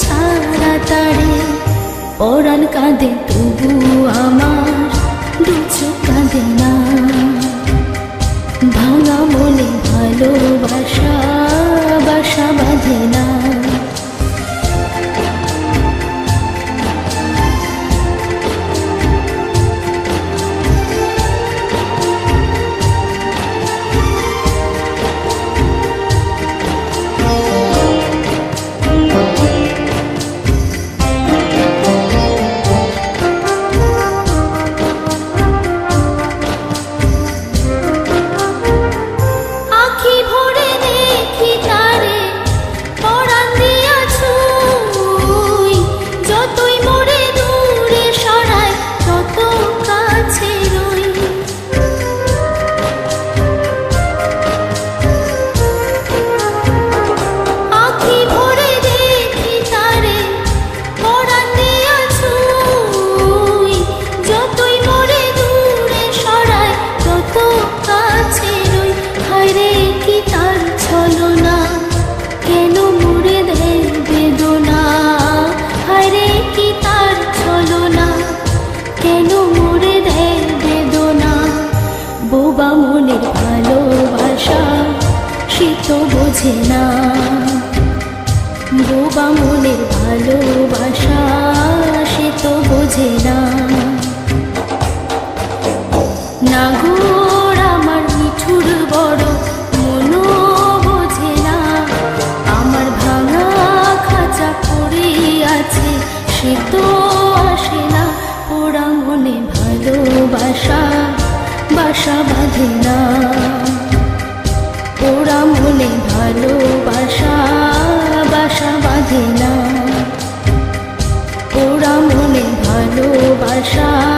ছাড়া তারে? পরাণ কাঁদে তবু আমার। তো বোঝে না। বোবা মনের ভালোবাসা, সে তো বোঝে না। না আমার মিঠুর বড় মনো বোঝে না। আমার ভাঙা খাঁচা পড়ে আছে, সে তো আসে না। ওরা মনে ভালোবাসা, বাসা বাঁধে না। পোড়া মনে ভালোবাসা বাসা বাঁধে না। পোড়া মনে ভালোবাসা